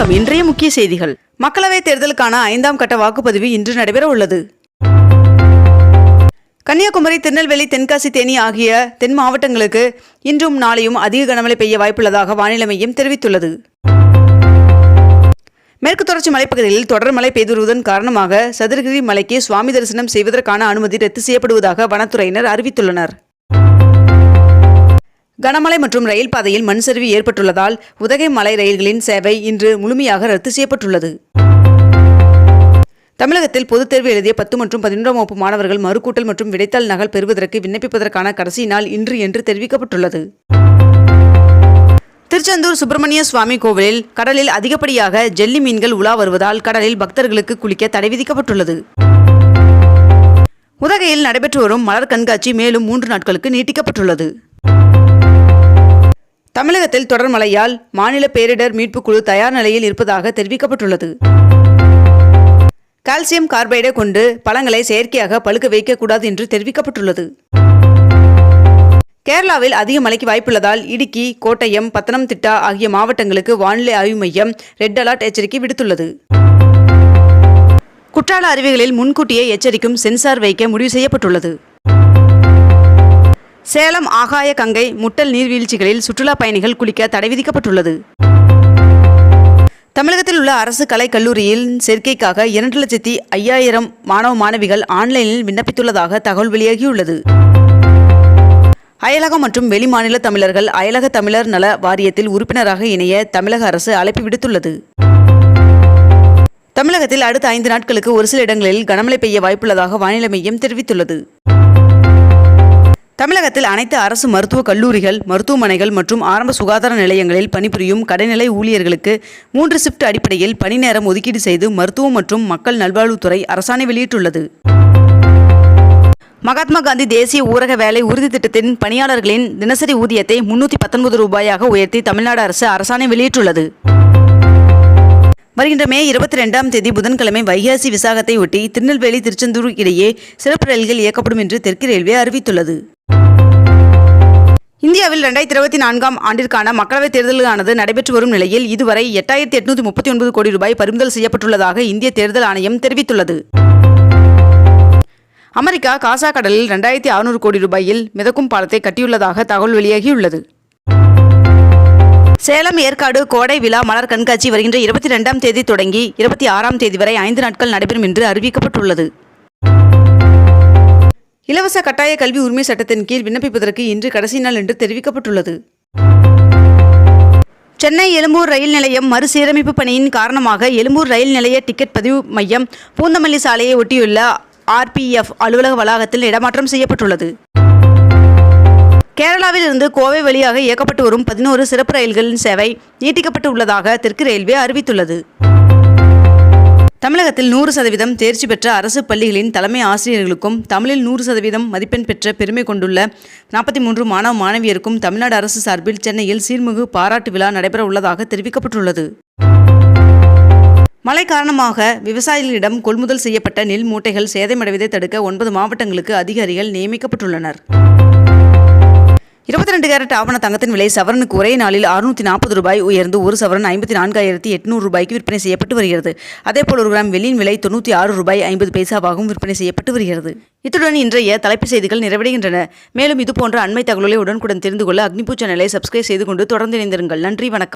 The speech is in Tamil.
வணக்கம். இன்றைய முக்கிய செய்திகள். மக்களவைத் தேர்தலுக்கான ஐந்தாம் கட்ட வாக்குப்பதிவு இன்று நடைபெற உள்ளது. கன்னியாகுமரி திருநெல்வேலி தென்காசி தேனி ஆகிய தென் மாவட்டங்களுக்கு இன்றும் நாளையும் அதிக கனமழை பெய்ய வாய்ப்புள்ளதாக வானிலை மையம் தெரிவித்துள்ளது. மேற்கு தொடர்ச்சி மலைப்பகுதிகளில் தொடர் மழை பெய்து வருவதன் காரணமாக சதுரகிரி மலைக்கு சுவாமி தரிசனம் செய்வதற்கான அனுமதி ரத்து செய்யப்படுவதாக வனத்துறையினர் அறிவித்துள்ளனர். கனமழை மற்றும் ரயில் பாதையில் மண் சரிவு ஏற்பட்டுள்ளதால் உதகை மலை ரயில்களின் சேவை இன்று முழுமையாக ரத்து செய்யப்பட்டுள்ளது. தமிழகத்தில் பொதுத் தேர்வு எழுதிய பத்து மற்றும் பதினொன்றாம் வகுப்பு மாணவர்கள் மறுக்கூட்டல் மற்றும் விடைத்தாள் நகல் பெறுவதற்கு விண்ணப்பிப்பதற்கான கடைசி நாள் இன்று என்று தெரிவிக்கப்பட்டுள்ளது. திருச்செந்தூர் சுப்பிரமணிய சுவாமி கோவிலில் கடலில் அதிகப்படியாக ஜெல்லி மீன்கள் உலா வருவதால் கடலில் பக்தர்களுக்கு குளிக்க தடை விதிக்கப்பட்டுள்ளது. உதகையில் நடைபெற்று வரும் மலர் கண்காட்சி மேலும் மூன்று நாட்களுக்கு நீட்டிக்கப்பட்டுள்ளது. தமிழகத்தில் தொடர் மழையால் மாநில பேரிடர் மீட்புக் குழு தயார் நிலையில் இருப்பதாக தெரிவிக்கப்பட்டுள்ளது. கால்சியம் கார்பைடை கொண்டு பழங்களை செயற்கையாக பழுக்க வைக்கக்கூடாது என்று தெரிவிக்கப்பட்டுள்ளது. கேரளாவில் அதிக மழைக்கு வாய்ப்புள்ளதால் இடுக்கி கோட்டயம் பத்தனம்திட்டா ஆகிய மாவட்டங்களுக்கு வானிலை ஆய்வு மையம் ரெட் அலர்ட் எச்சரிக்கை விடுத்துள்ளது. குற்றால அருவிகளில் முன்கூட்டியே எச்சரிக்கும் சென்சார் வைக்க முடிவு செய்யப்பட்டுள்ளது. சேலம் ஆகாய கங்கை முட்டல் நீர்வீழ்ச்சிகளில் சுற்றுலா பயணிகள் குளிக்க தடை விதிக்கப்பட்டுள்ளது. தமிழகத்தில் உள்ள அரசு கலைக் கல்லூரியில் சேர்க்கைக்காக இரண்டு லட்சத்தி ஐயாயிரம் மாணவ மாணவிகள் ஆன்லைனில் விண்ணப்பித்துள்ளதாக தகவல் வெளியாகியுள்ளது. அயலகம் மற்றும் வெளிமாநில தமிழர்கள் அயலக தமிழர் நல வாரியத்தில் உறுப்பினராக இணைய தமிழக அரசு அழைப்பு விடுத்துள்ளது. தமிழகத்தில் அடுத்த ஐந்து நாட்களுக்கு ஒரு சில இடங்களில் கனமழை பெய்ய வாய்ப்புள்ளதாக வானிலை மையம் தெரிவித்துள்ளது. தமிழகத்தில் அனைத்து அரசு மருத்துவக் கல்லூரிகள் மருத்துவமனைகள் மற்றும் ஆரம்ப சுகாதார நிலையங்களில் பணிபுரியும் கடைநிலை ஊழியர்களுக்கு மூன்று ஷிப்ட் அடிப்படையில் பணி நேரம் ஒதுக்கீடு செய்து மருத்துவம் மற்றும் மக்கள் நல்வாழ்வுத்துறை அரசாணை வெளியிட்டுள்ளது. மகாத்மா காந்தி தேசிய ஊரக வேலை உறுதி திட்டத்தின் பணியாளர்களின் தினசரி ஊதியத்தை முன்னூற்றி பத்தொன்பது ரூபாயாக உயர்த்தி தமிழ்நாடு அரசு அரசாணை வெளியிட்டுள்ளது. வருகின்ற மே இருபத்தி ரெண்டாம் தேதி புதன்கிழமை வைகாசி விசாகத்தை ஒட்டி திருநெல்வேலி திருச்செந்தூர் இடையே சிறப்பு ரயில்கள் இயக்கப்படும் என்று தெற்கு ரயில்வே அறிவித்துள்ளது. இந்தியாவில் ரெண்டாயிரத்தி இருபத்தி நான்காம் ஆண்டிற்கான மக்களவைத் தேர்தலானது நடைபெற்று வரும் நிலையில் இதுவரை எட்டாயிரத்தி எட்நூத்தி முப்பத்தி ஒன்பது கோடி ரூபாய் பறிமுதல் செய்யப்பட்டுள்ளதாக இந்திய தேர்தல் ஆணையம் தெரிவித்துள்ளது. அமெரிக்கா காசா கடலில் ரெண்டாயிரத்தி அறுநூறு கோடி ரூபாயில் மிதக்கும் பாலத்தை கட்டியுள்ளதாக தகவல் வெளியாகியுள்ளது. சேலம் ஏற்காடு கோடை விழா மலர் கண்காட்சி வருகின்ற இருபத்தி ரெண்டாம் தேதி தொடங்கி இருபத்தி ஆறாம் தேதி வரை ஐந்து நாட்கள் நடைபெறும் என்று அறிவிக்கப்பட்டுள்ளது. இலவச கட்டாய கல்வி உரிமை சட்டத்தின் கீழ் விண்ணப்பிப்பதற்கு இன்று கடைசி நாள் என்று தெரிவிக்கப்பட்டுள்ளது. சென்னை எழும்பூர் ரயில் நிலையம் மறுசீரமைப்பு பணியின் காரணமாக எழும்பூர் ரயில் நிலைய டிக்கெட் பதிவு மையம் பூந்தமல்லி சாலையை ஒட்டியுள்ள ஆர்பிஎஃப் அலுவலக வளாகத்தில் இடமாற்றம் செய்யப்பட்டுள்ளது. கேரளாவில் இருந்து கோவை வழியாக இயக்கப்பட்டு வரும் பதினோரு சிறப்பு ரயில்களின் சேவை நீட்டிக்கப்பட்டு உள்ளதாக தெற்கு ரயில்வே அறிவித்துள்ளது. தமிழகத்தில் நூறு சதவீதம் தேர்ச்சி பெற்ற அரசு பள்ளிகளின் தலைமை ஆசிரியர்களுக்கும் தமிழில் நூறு சதவீதம் மதிப்பெண் பெற்ற பெருமை கொண்டுள்ள நாற்பத்தி மூன்று மாணவ மாணவியருக்கும் தமிழ்நாடு அரசு சார்பில் சென்னையில் சீர்மிகு பாராட்டு விழா நடைபெற உள்ளதாக தெரிவிக்கப்பட்டுள்ளது. மழை காரணமாக விவசாயிகளிடம் கொள்முதல் செய்யப்பட்ட நெல் மூட்டைகள் சேதமடைவதை தடுக்க ஒன்பது மாவட்டங்களுக்கு அதிகாரிகள் நியமிக்கப்பட்டுள்ளனர். இருபத்தி ரெண்டு கேரட் ஆவண தங்கத்தின் விலை சவரனுக்கு ஒரே நாளில் அறுநூற்றி நாற்பது ரூபாய் உயர்ந்து ஒரு சவரன் ஐம்பத்தி நான்காயிரத்தி எட்நூறு ரூபாய்க்கு விற்பனை செய்யப்பட்டு வருகிறது. அதேபோல் ஒரு கிராம் வெள்ளியின் விலை தொண்ணூற்றி ஆறு ரூபாய் ஐம்பது பைசாவாகவும் விற்பனை செய்யப்பட்டு வருகிறது. இத்துடன் இன்றைய தலைப்பு செய்திகள் நிறைவடைகின்றன. மேலும் இதுபோன்ற அண்மை தகவல்களை உடனுக்குடன் தெரிந்து கொள்ள அக்னிபூ சேனலை சப்ஸ்கிரைப் செய்து கொண்டு தொடர்ந்து இணைந்திருங்கள். நன்றி வணக்கம்.